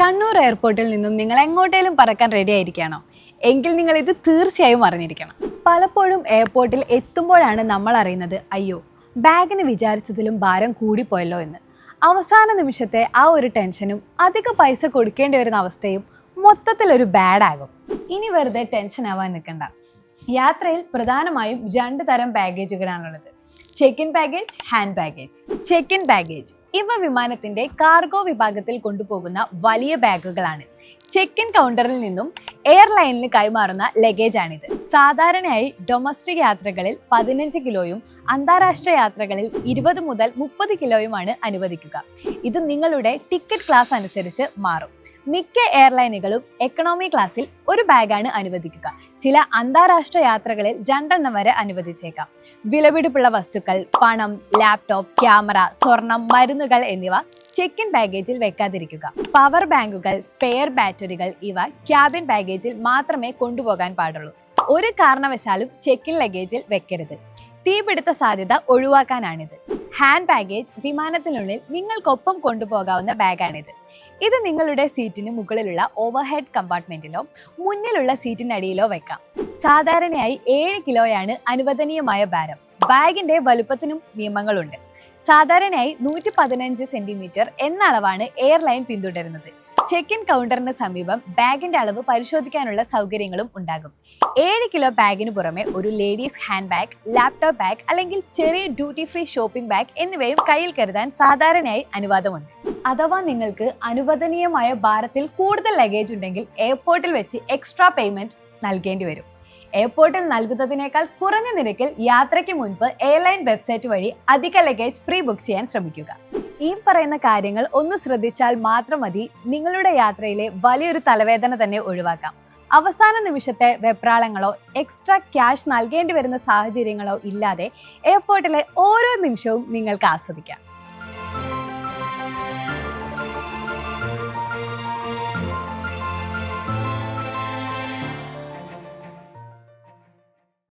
കണ്ണൂർ എയർപോർട്ടിൽ നിന്നും നിങ്ങൾ എങ്ങോട്ടേലും പറക്കാൻ റെഡി ആയിരിക്കുകയാണോ? എങ്കിൽ നിങ്ങൾ ഇത് തീർച്ചയായും അറിഞ്ഞിരിക്കണം. പലപ്പോഴും എയർപോർട്ടിൽ എത്തുമ്പോഴാണ് നമ്മൾ അറിയുന്നത് അയ്യോ ബാഗിന് വിചാരിച്ചതിലും ഭാരം കൂടിപ്പോയല്ലോ എന്ന്. അവസാന നിമിഷത്തെ ആ ഒരു ടെൻഷനും അധിക പൈസ കൊടുക്കേണ്ടി വരുന്ന അവസ്ഥയും മൊത്തത്തിൽ ഒരു ബാഡ് ആകും. ഇനി വെറുതെ ടെൻഷൻ ആവാൻ നിൽക്കണ്ട. യാത്രയിൽ പ്രധാനമായും രണ്ട് തരം ബാഗേജുകളാണുള്ളത് check in baggage hand baggage check in baggage ഇവ വിമാനത്തിന്റെ കാർഗോ വിഭാഗത്തിൽ കൊണ്ടുപോകുന്ന വലിയ ബാഗുകളാണ്. ചെക്ക് ഇൻ കൗണ്ടറിൽ നിന്നും എയർലൈനിൽ കൈമാറുന്ന ലഗേജ് ആണിത്. സാധാരണയായി ഡൊമസ്റ്റിക് യാത്രകളിൽ പതിനഞ്ച് കിലോയും അന്താരാഷ്ട്ര യാത്രകളിൽ ഇരുപത് മുതൽ മുപ്പത് കിലോയുമാണ് അനുവദിക്കുക. ഇത് നിങ്ങളുടെ ടിക്കറ്റ് ക്ലാസ് അനുസരിച്ച് മാറും. മിക്ക എയർലൈനുകളും എക്കണോമി ക്ലാസ്സിൽ ഒരു ബാഗാണ് അനുവദിക്കുക. ചില അന്താരാഷ്ട്ര യാത്രകളിൽ രണ്ടെണ്ണം വരെ അനുവദിച്ചേക്കാം. വിലപിടിപ്പുള്ള വസ്തുക്കൾ പണം ലാപ്ടോപ്പ് ക്യാമറ സ്വർണം മരുന്നുകൾ എന്നിവ ചെക്ക് ഇൻ ബാഗേജിൽ വെക്കാതിരിക്കുക. പവർ ബാങ്കുകൾ സ്പെയർ ബാറ്ററികൾ ഇവ ക്യാബിൻ ബാഗേജിൽ മാത്രമേ കൊണ്ടുപോകാൻ പാടുള്ളൂ. ഒരു കാരണവശാലും ചെക്ക് ഇൻ ലഗേജിൽ വെക്കരുത്. തീപിടുത്ത സാധ്യത ഒഴിവാക്കാനാണിത്. ഹാൻഡ് ബാഗേജ് വിമാനത്തിനുള്ളിൽ നിങ്ങൾക്കൊപ്പം കൊണ്ടുപോകാവുന്ന ബാഗാണിത്. ഇത് നിങ്ങളുടെ സീറ്റിന് മുകളിലുള്ള ഓവർഹെഡ് കമ്പാർട്ട്മെന്റിലോ മുന്നിലുള്ള സീറ്റിനടിയിലോ വെക്കാം. സാധാരണയായി ഏഴ് കിലോയാണ് അനുവദനീയമായ ഭാരം. ബാഗിന്റെ വലുപ്പത്തിനും നിയമങ്ങളുണ്ട്. സാധാരണയായി നൂറ്റി പതിനഞ്ച് സെന്റിമീറ്റർ എന്ന അളവാണ് എയർലൈൻ പിന്തുടരുന്നത്. ചെക്ക് ഇൻ കൗണ്ടറിന് സമീപം ബാഗിന്റെ അളവ് പരിശോധിക്കാനുള്ള സൗകര്യങ്ങളും ഉണ്ടാകും. ഏഴ് കിലോ ബാഗിന് പുറമെ ഒരു ladies hand bag laptop bag അല്ലെങ്കിൽ ചെറിയ ഡ്യൂട്ടി ഫ്രീ ഷോപ്പിംഗ് ബാഗ് എന്നിവയും കയ്യിൽ കരുതാൻ സാധാരണയായി അനുവാദമുണ്ട്. അഥവാ നിങ്ങൾക്ക് അനുവദനീയമായ ഭാരത്തിൽ കൂടുതൽ ലഗേജ് ഉണ്ടെങ്കിൽ എയർപോർട്ടിൽ വെച്ച് എക്സ്ട്രാ പേയ്മെന്റ് നൽകേണ്ടി വരും. എയർപോർട്ടിൽ നൽകുന്നതിനേക്കാൾ കുറഞ്ഞ നിരക്കിൽ യാത്രയ്ക്ക് മുൻപ് എയർലൈൻ വെബ്സൈറ്റ് വഴി അധിക ലഗേജ് പ്രീ ബുക്ക് ചെയ്യാൻ ശ്രമിക്കുക. ഈ പറയുന്ന കാര്യങ്ങൾ ഒന്ന് ശ്രദ്ധിച്ചാൽ മാത്രം മതി നിങ്ങളുടെ യാത്രയിലെ വലിയൊരു തലവേദന തന്നെ ഒഴിവാക്കാം. അവസാന നിമിഷത്തെ വെപ്രാളങ്ങളോ എക്സ്ട്രാ ക്യാഷ് നൽകേണ്ടി വരുന്ന സാഹചര്യങ്ങളോ ഇല്ലാതെ എയർപോർട്ടിലെ ഓരോ നിമിഷവും നിങ്ങൾക്ക് ആസ്വദിക്കാം.